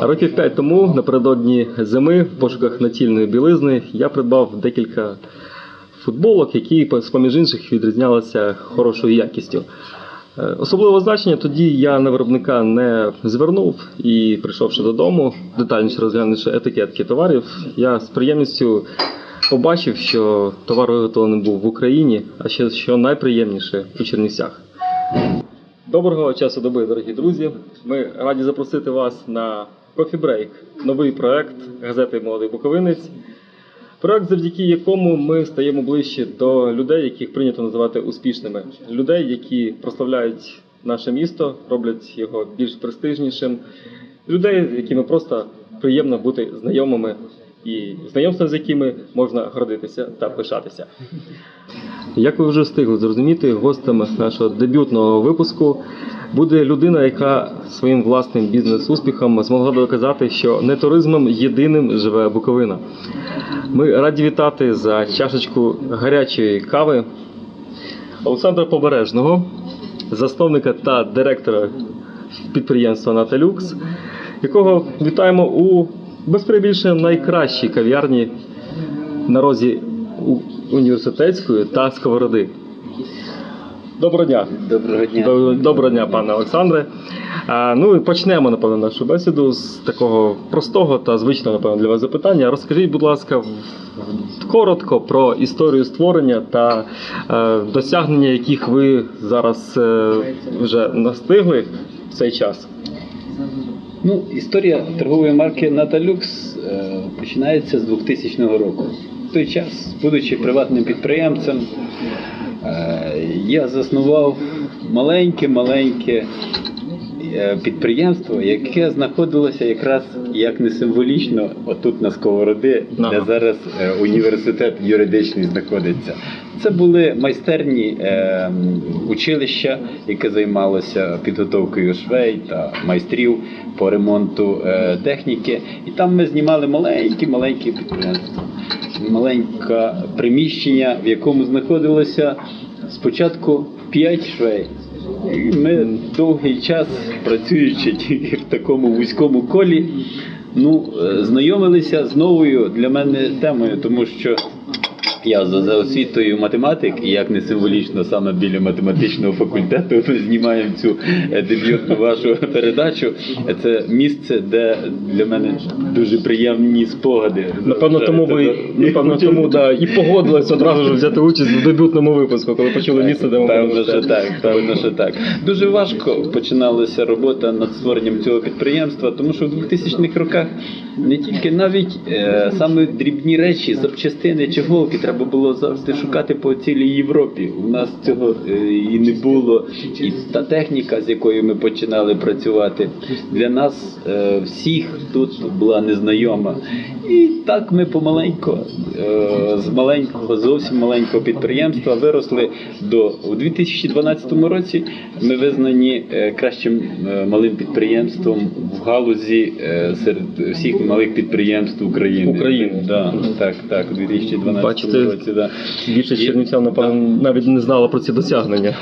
Років п'ять тому, напередодні зими, в пошуках націльної білизни, я придбав декілька футболок, які, з поміж інших, відрізнялися хорошою якістю. Е, Особливого значення тоді я на виробника не звернув і, прийшовши додому, детальніше розглянувши етикетки товарів, я з приємністю побачив, що товар виготовлений був в Україні, а ще що найприємніше у Чернівцях. Доброго часу доби, дорогі друзі. Ми раді запросити вас на Coffee Break, новий проект газети Молодий Буковинець. Проект, завдяки якому ми стаємо ближче до людей, яких прийнято називати успішними. Людей, які прославляють наше місто, роблять його більш престижнішим. Людей, з якими просто приємно бути знайомими і знайомством з якими можна гордитися та пишатися. Як ви вже встигли зрозуміти, гостем нашого дебютного випуску буде людина, яка своїм власним бізнес-успіхом змогла доказати, що не туризмом єдиним живе Буковина. Ми раді вітати за чашечку гарячої кави Олександра Побережного, засновника та директора підприємства Наталюкс, якого вітаємо у без перебільшення найкращій кав'ярні на розі університетської та сковороди. Доброго дня. Доброго дня. Доб- Доброго дня, пане Олександре. А, ну і почнемо, напевно, нашу бесіду з такого простого та звичного, напевно, для вас запитання. Розкажіть, будь ласка, коротко про історію створення та е, досягнення, яких ви зараз е, вже настигли в цей час. Ну, історія торгової марки Наталюкс е, починається з 2000 року. В той час, будучи приватним підприємцем, е, я заснував маленьке-маленьке підприємство, яке знаходилося якраз як не символічно, отут на Сковороди, Ага. де зараз е, університет юридичний знаходиться. Це були майстерні е, училища, яке займалося підготовкою швей та майстрів по ремонту е, техніки. І там ми знімали маленькі-маленькі підприємства. Маленьке приміщення, в якому знаходилося спочатку 5 швей. Ми довгий час, працюючи тільки в такому вузькому колі, ну, е, знайомилися з новою для мене темою, тому що я за, за освітою математик, і як не символічно саме біля математичного факультету знімаємо цю е, дебютну вашу передачу. Це місце, де для мене дуже приємні спогади. Напевно, тому ви Це- напевно, тому да, і погодились одразу ж взяти участь в дебютному випуску, коли почули місце, де ми Певно, що так, певно, що так. Дуже важко починалася робота над створенням цього підприємства, тому що в 2000-х роках не тільки навіть е, саме дрібні речі, запчастини чи голки треба було завжди шукати по цілій Європі. У нас цього е, і не було. І та техніка, з якою ми починали працювати, для нас е, всіх тут була незнайома. І так ми помаленько, е, з маленького, зовсім маленького підприємства виросли до у 2012 році. Ми визнані е, кращим е, малим підприємством в галузі е, серед всіх малих підприємств України. України. Да, так, так, у 2012 Бачите, році. Да. Більше І- напевно, навіть не знала про ці досягнення.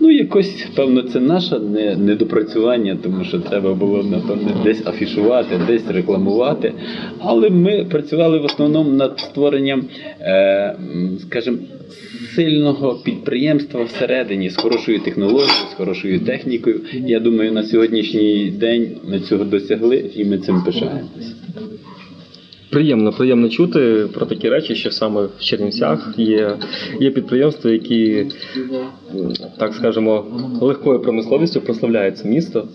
Ну, якось, певно, це наше не, недопрацювання, тому що треба було, напевно, десь афішувати, десь рекламувати. Але ми працювали в основному над створенням, е, скажімо, сильного підприємства всередині з хорошою технологією, з хорошою технікою. Я думаю, на сьогоднішній день ми цього досягли і ми цим пишаємося. Приємно, приємно чути про такі речі, що саме в Чернівцях є, є підприємства, які, так скажемо, легкою промисловістю прославляють це місто.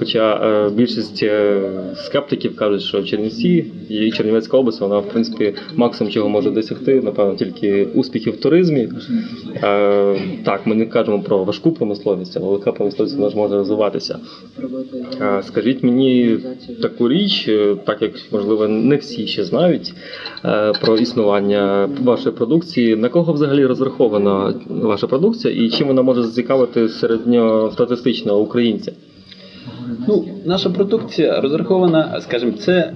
Хоча е, більшість е, скептиків кажуть, що Чернівці і Чернівецька область, вона в принципі максимум чого може досягти, напевно, тільки успіхів в туризмі. Е, так, ми не кажемо про важку промисловість, але легка промисловість вона ж може розвиватися. Скажіть мені таку річ, так як можливо не всі ще знають про існування вашої продукції. На кого взагалі розрахована ваша продукція і чим вона може зацікавити середньостатистичного українця? Ну, наша продукція розрахована, скажімо, це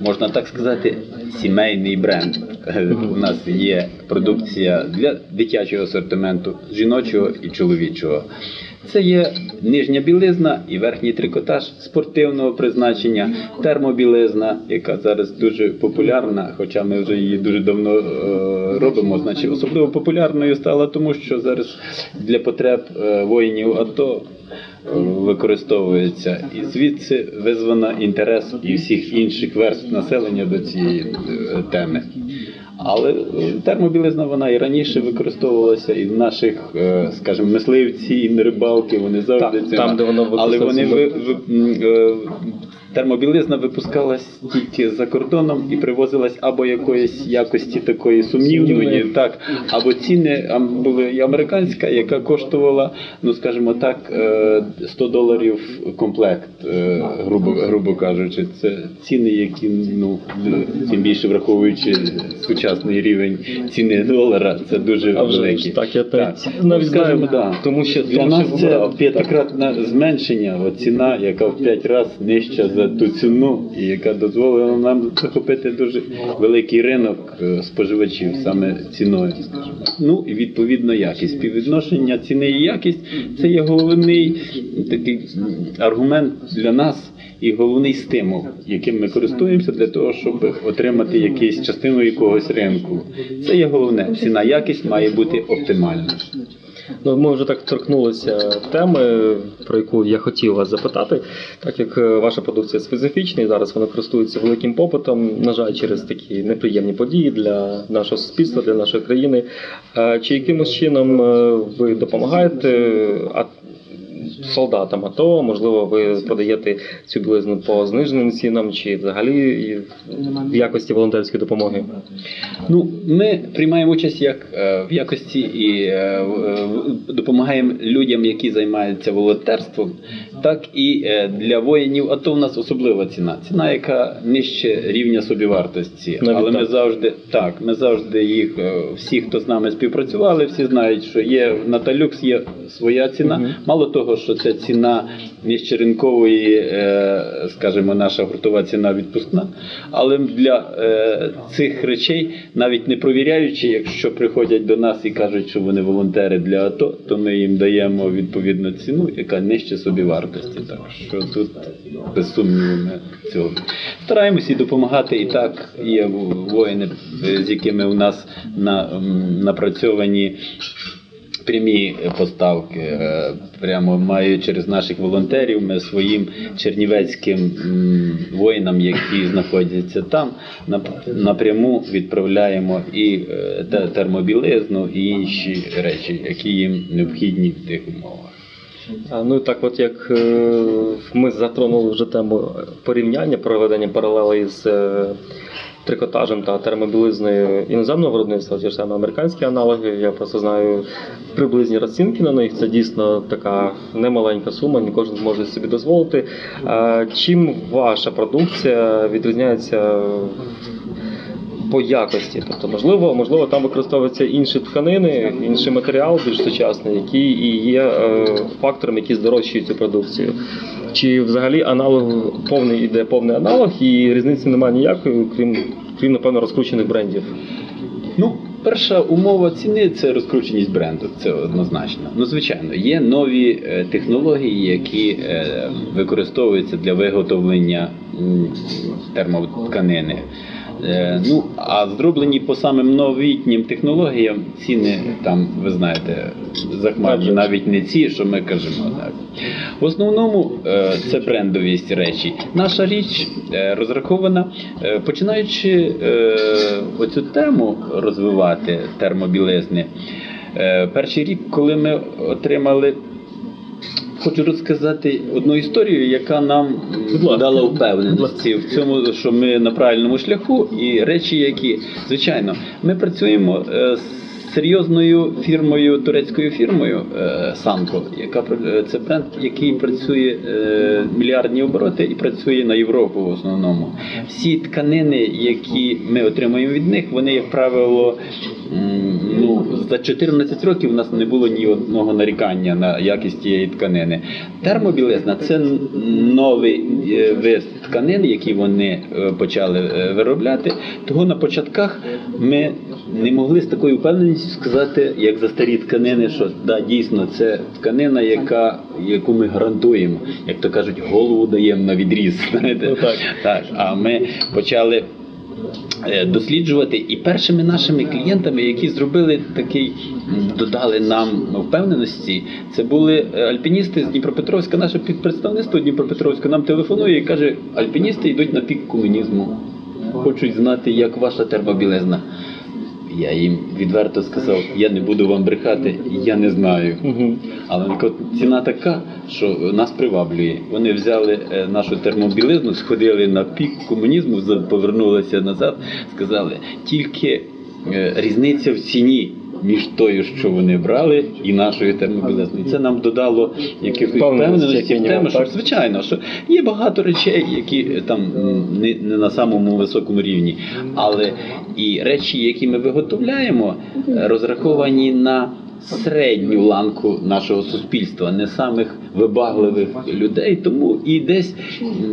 можна так сказати, сімейний бренд. У нас є продукція для дитячого асортименту, жіночого і чоловічого. Це є нижня білизна і верхній трикотаж спортивного призначення, термобілизна, яка зараз дуже популярна, хоча ми вже її дуже давно е, робимо. Значить, особливо популярною стала тому, що зараз для потреб е, воїнів АТО е, використовується. І звідси визвано інтерес і всіх інших верств населення до цієї теми. Але е, термобілизна вона і раніше використовувалася, і в наших, е, скажімо, мисливці, і рибалки, вони завжди Так, цим. там, де воно Але вони ви, ви, е, термобілизна випускалась тільки за кордоном і привозилась або якоїсь якості такої сумнівної, так, або ціни були і американська, яка коштувала, ну скажімо так, е, 100 доларів комплект, е, грубо, грубо кажучи. Це ціни, які ну тим більше враховуючи сучасний рівень ціни долара, це дуже великі. так, я Так. навіть Ну, скажімо, знаю, да. тому що Для нас це п'ятикратне зменшення, ціна, яка в п'ять разів нижча за ту ціну, яка дозволила нам захопити дуже великий ринок е, споживачів саме ціною. Ну і відповідно якість. Співвідношення ціни і якість це є головний такий аргумент для нас. І головний стимул, яким ми користуємося для того, щоб отримати якусь частину якогось ринку. Це є головне. Ціна якість має бути оптимальна. Ну, ми вже так торкнулися теми, про яку я хотів вас запитати. Так як е, ваша продукція специфічна і зараз вона користується великим попитом, на жаль, через такі неприємні події для нашого суспільства, для нашої країни. Е, Чи якимось чином е, ви допомагаєте солдатам АТО? Можливо, ви продаєте цю білизну по зниженим цінам, чи взагалі в якості волонтерської допомоги? Ну, ми приймаємо участь як е, в якості і е, в- допомагаємо людям, які займаються волонтерством, так і е, для воїнів. АТО в нас особлива ціна. Ціна, яка нижче рівня собівартості. Навіть Але ми завжди так, ми завжди їх, е, всі, хто з нами співпрацювали, всі знають, що є на Талюкс є своя ціна. Мгм. Мало того, що це ціна нижче ринкової, е, скажімо, наша гуртова ціна відпускна. Але для цих речей, навіть не провіряючи, якщо приходять до нас і кажуть, що вони волонтери для АТО, то ми їм даємо відповідну ціну, яка нижче собівартості. Так що тут без сумніву ми цього стараємося і допомагати. І так є воїни, е, з якими у нас на, напрацьовані прямі поставки. Е, Прямо маю через наших волонтерів. Ми своїм чернівецьким воїнам, які знаходяться там, напряму відправляємо і е, термобілизну, і інші речі, які їм необхідні в тих умовах. А, Ну так, от як е, ми затронули вже тему порівняння, проведення паралелей з е, трикотажем та термобілизною іноземного виробництва, ті ж саме американські аналоги. Я просто знаю приблизні розцінки на них. Це дійсно така немаленька сума, не кожен зможе собі дозволити. А, Чим ваша продукція відрізняється по якості. Тобто, можливо, можливо, там використовуються інші тканини, інший матеріал більш сучасний, який і є е, фактором, який здорожчує цю продукцію. Чи взагалі аналог повний іде повний аналог, і різниці немає ніякої, крім крім напевно розкручених брендів. Ну, перша умова ціни це розкрученість бренду, це однозначно. Ну, звичайно, є нові е, технології, які е, використовуються для виготовлення термотканини. Е, Ну, а зроблені по самим новітнім технологіям ціни там, ви знаєте, захмарні навіть не ці, що ми кажемо. Так. В основному е, це брендовість речі. Наша річ е, розрахована, починаючи оцю тему розвивати термобілизни. Перший рік, коли ми отримали. Хочу розказати одну історію, яка нам дала впевненості в цьому, що ми на правильному шляху, і речі, які звичайно, ми працюємо е, з серйозною фірмою, турецькою фірмою е, Санко, яка е, це бренд, який працює е, мільярдні обороти і працює на Європу в основному. Всі тканини, які ми отримуємо від них, вони, як правило, ну, за 14 років у нас не було ні одного нарікання на якість тієї тканини. Термобілизна це новий е, вид тканин, які вони е, почали е, виробляти. Того на початках ми не могли з такою впевненістю сказати, як за старі тканини, що да, дійсно це тканина, яка, яку ми гарантуємо, як то кажуть, голову даємо на відріз. Знаєте? Ну, так. Так, а ми почали досліджувати і першими нашими клієнтами, які зробили такий, додали нам впевненості, це були е, альпіністи з Дніпропетровська. Наше підпредставництво Дніпропетровська нам телефонує і каже: альпіністи йдуть на пік комунізму, хочуть знати, як ваша термобілизна. Я їм відверто сказав, я не буду вам брехати, я не знаю. Але ціна така, що нас приваблює. Вони взяли е, нашу термобілизну, сходили на пік комунізму, повернулися назад, сказали, тільки е, різниця в ціні. Між тою, що вони брали, і нашою термобілизною. Це нам додало якихось Впевненості, впевненості в тему, що звичайно, що є багато речей, які е, там не, не на самому високому рівні, але і речі, які ми виготовляємо, е, розраховані на середню ланку нашого суспільства, не самих вибагливих людей. Тому і десь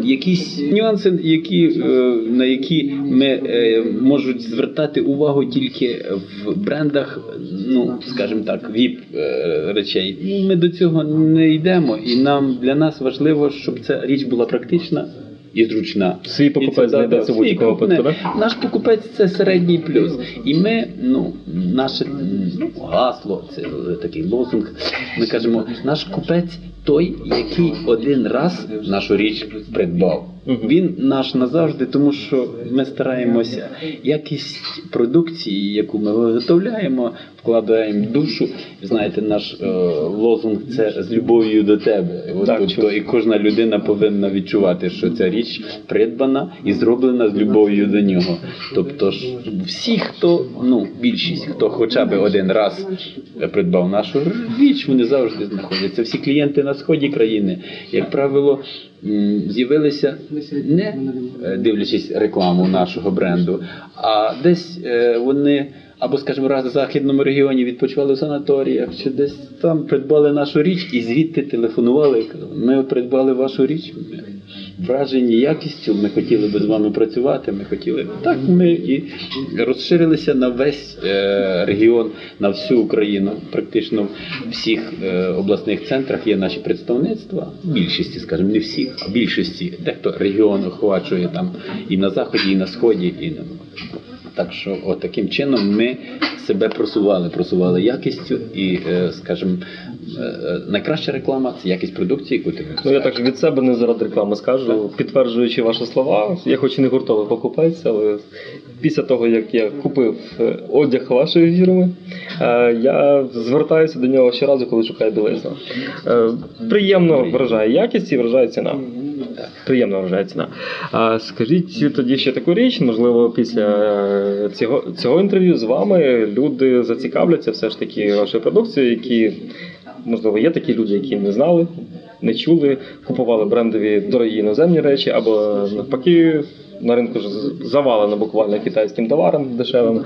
якісь нюанси, які, е, на які ми е, можуть звертати увагу тільки в брендах, ну скажімо так, віп е, речей. Ми до цього не йдемо, і нам для нас важливо, щоб ця річ була практична. І зручна. Свій покупець знайдеться випадку, да? Наш покупець це середній плюс. І ми, ну, наше м, гасло, це е, такий лозунг. Ми кажемо, наш купець той, який один раз нашу річ придбав. Він наш назавжди, тому що ми стараємося якість продукції, яку ми виготовляємо, вкладаємо душу. Знаєте, наш е, лозунг це з любов'ю до тебе. От, Так, тобто, і кожна людина повинна відчувати, що ця річ придбана і зроблена з любов'ю до нього. Тобто ж всі, хто, ну більшість, хто хоча б один раз придбав нашу річ, вони завжди знаходяться. Всі клієнти на сході країни, як правило, з'явилися не е, дивлячись рекламу нашого бренду, а десь е, вони. Або, скажімо, раз в західному регіоні відпочивали в санаторіях, чи десь там придбали нашу річ і звідти телефонували і казали, ми придбали вашу річ, ми вражені якістю, ми хотіли би з вами працювати, ми хотіли. Так ми і розширилися на весь е, регіон, на всю Україну. Практично в всіх е, обласних центрах є наші представництва. Більшості, скажімо, не всіх, а більшості. Дехто регіон охвачує там і на заході, і на сході, і на так що, от таким чином ми себе просували, просували якістю і, е, скажімо, е, е, найкраща реклама це якість продукції, яку ти Ну я так від себе не заради реклами скажу, підтверджуючи ваші слова, я хоч і не гуртовий покупець, але після того як я купив одяг вашої фірми, я звертаюся до нього щоразу, коли шукаю білизну. Приємно вражає якість і вражає ціна. Приємно вражає ціна. А скажіть тоді ще таку річ, можливо, після е, цього, цього інтерв'ю з вами люди зацікавляться все ж таки вашою продукцією, які можливо є такі люди, які не знали, не чули, купували брендові дорогі іноземні речі, або навпаки. На ринку ж завалено буквально китайським товаром дешевим.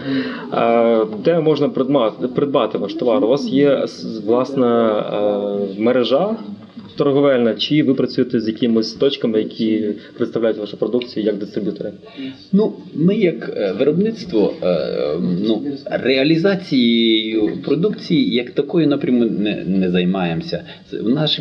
Де можна придбати, придбати ваш товар? У вас є власна е, мережа торговельна, чи ви працюєте з якимись точками, які представляють вашу продукцію як дистриб'ютори? Ну, ми як е, виробництво, е, ну, реалізацією продукції як такою напряму не, не займаємося.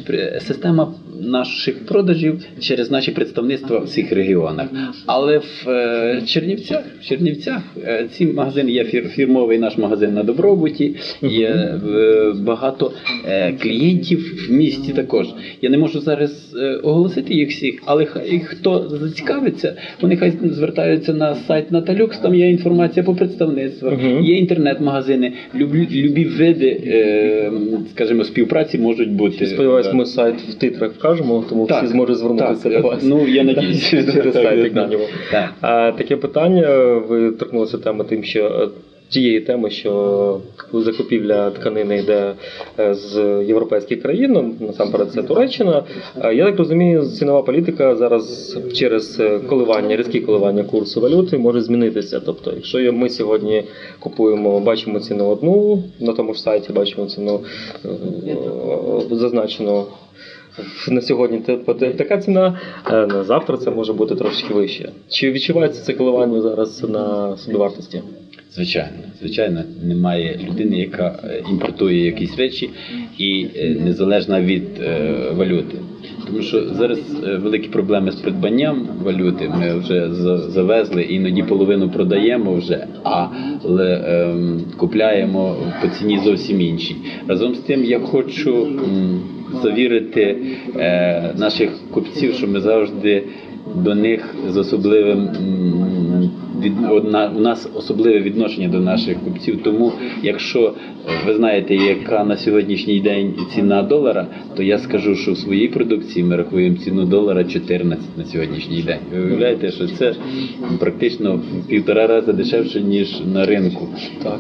При- система наших продажів через наші представництва в всіх регіонах. Але в е, Чернівцях, в Чернівцях ці магазини є фір, фірмовий наш магазин на Добробуті, є багато клієнтів в місті також. Я не можу зараз е, оголосити їх всіх, але хай хто зацікавиться, вони хай звертаються на сайт Наталюкс, там є інформація по представництвах, Мгм. є інтернет-магазини, любі, любі види, е, скажімо, співпраці можуть бути. Сподіваюсь, ми сайт в титрах вкажемо, тому Так, всі зможуть звернутися так, до вас. Ну, я надіюся. через сайт, як так. Таке питання, ви торкнулися теми тим, що е, тієї теми, що закупівля тканини йде е, з європейських країн, ну, насамперед це Туреччина. Я так розумію, цінова політика зараз через е, коливання, різкі коливання курсу валюти може змінитися. Тобто, якщо ми сьогодні купуємо, бачимо ціну одну на тому ж сайті, бачимо ціну е, зазначену на сьогодні така ціна, е, на завтра це може бути трошки вище. Чи відчувається це коливання зараз на собівартості? Звичайно, звичайно, немає людини, яка е, імпортує якісь речі і е, незалежна від е, валюти. Тому що зараз великі проблеми з придбанням валюти. Ми вже завезли, іноді половину продаємо вже, але ем, купляємо по ціні зовсім іншій. Разом з тим, я хочу завірити наших купців, що ми завжди до них з особливим від одна у нас особливе відношення до наших купців. Тому, якщо ви знаєте, яка на сьогоднішній день ціна долара, то я скажу, що в своїй продукції ми рахуємо ціну долара 14 на сьогоднішній день. Ви уявляєте, що це практично в півтора рази дешевше ніж на ринку.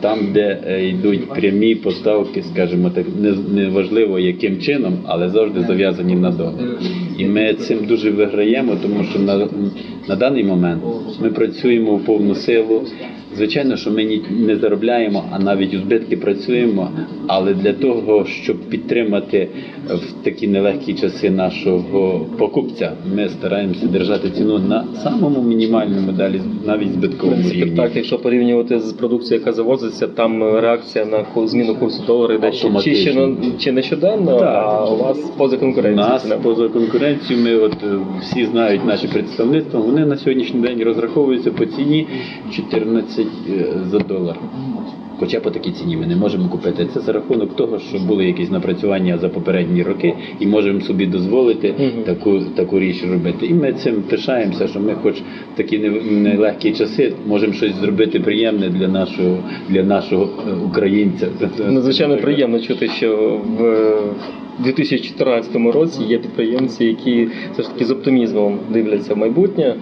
Там, де е, йдуть прямі поставки, скажімо так, неважливо яким чином, але завжди зав'язані на долар. І ми цим дуже виграємо, тому що на, на даний момент ми працюємо в no selo. Звичайно, що ми ні- не заробляємо, а навіть у збитки працюємо. Але для того, щоб підтримати в такі нелегкі часи нашого покупця, ми стараємося держати ціну на самому мінімальному далі, навіть збитковому рівні. Так, якщо порівнювати з продукцією, яка завозиться, там реакція на зміну курсу долара йде ще- чи, ще, Автоматично. чи не щоденно, Так. а у вас поза конкуренцією. Нас поза конкуренцією, ми от е, всі знають наші представництва. Вони на сьогоднішній день розраховуються по ціні 14 е, за долар. Хоча по такій ціні ми не можемо купити. Це за рахунок того, що були якісь напрацювання за попередні роки, і можемо собі дозволити таку, таку річ робити. І ми цим пишаємося, що ми, хоч в такі нелегкі часи, можемо щось зробити приємне для нашого для нашого е, українця. Надзвичайно приємно чути, що в 2014 році є підприємці, які все ж таки з оптимізмом дивляться в майбутнє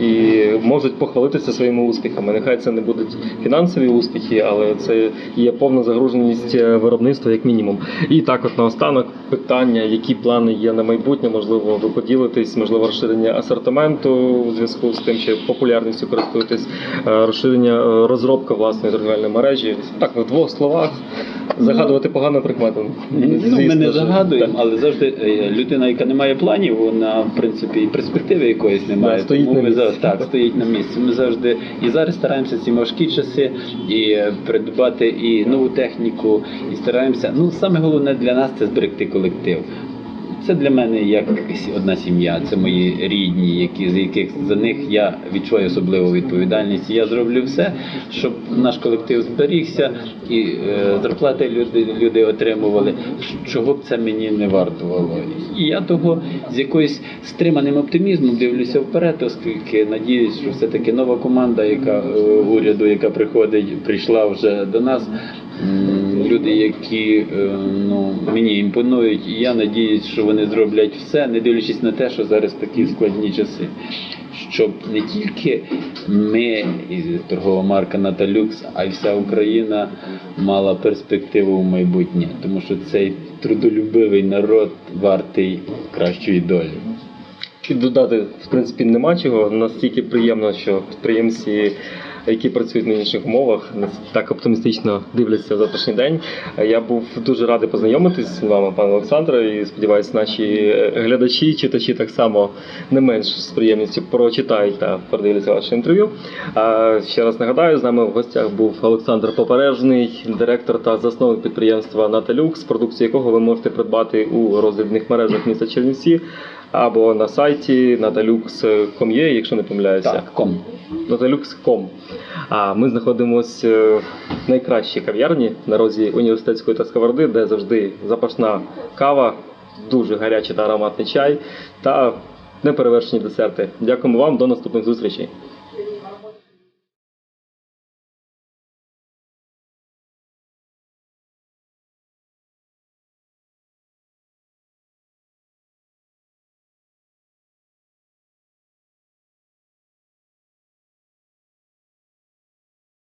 і можуть похвалитися своїми успіхами. Нехай це не будуть фінансові успіхи, але це є повна загруженість е, виробництва як мінімум. І також наостанок питання, які плани є на майбутнє, можливо, ви поділитесь, можливо, розширення асортименту у зв'язку з тим, що популярністю користуєтесь, е, розширення е, розробка власної торгівельної мережі. Так, в двох словах загадувати погано прикметом. Ну, Так. але завжди е, людина, яка не має планів, вона в принципі і перспективи якоїсь немає. Да, стоїть Тому на ми місці. так стоїть на місці. Ми завжди і зараз стараємося ці важкі часи і е, придбати і нову техніку, і стараємося. Ну саме головне для нас це зберегти колектив. Це для мене як одна сім'я, це мої рідні, які з яких за них я відчуваю особливу відповідальність. Я зроблю все, щоб наш колектив зберігся і е, зарплати люди, люди отримували. Чого б це мені не вартувало. І я того з якоюсь стриманим оптимізмом дивлюся вперед, оскільки надіюсь, що все-таки нова команда, яка е, уряду, яка приходить, прийшла вже до нас. Люди, які е, ну, мені імпонують, і я надіюсь, що вони зроблять все, не дивлячись на те, що зараз такі складні часи. Щоб не тільки ми, торгова марка Наталюкс, а й вся Україна мала перспективу в майбутнє, тому що цей трудолюбивий народ вартий кращої долі. Додати, в принципі, нема чого. Настільки приємно, що підприємці, які працюють на інших умовах, так оптимістично дивляться в завтрашній день. Я був дуже радий познайомитись з вами, пане Олександре, і сподіваюся, наші е, глядачі, читачі так само не менш з приємністю прочитають та передивляться ваше інтерв'ю. Ще раз нагадаю, з нами в гостях був Олександр Попережний, директор та засновник підприємства Наталюкс, продукцію якого ви можете придбати у роздрібних мережах міста Чернівці або на сайті natalux.com.ua, якщо не помиляюся. Так, ком. Natalux.com. А ми знаходимося в найкращій кав'ярні на розі університетської та Сковороди, де завжди запашна кава, дуже гарячий та ароматний чай та неперевершені десерти. Дякуємо вам, до наступних зустрічей.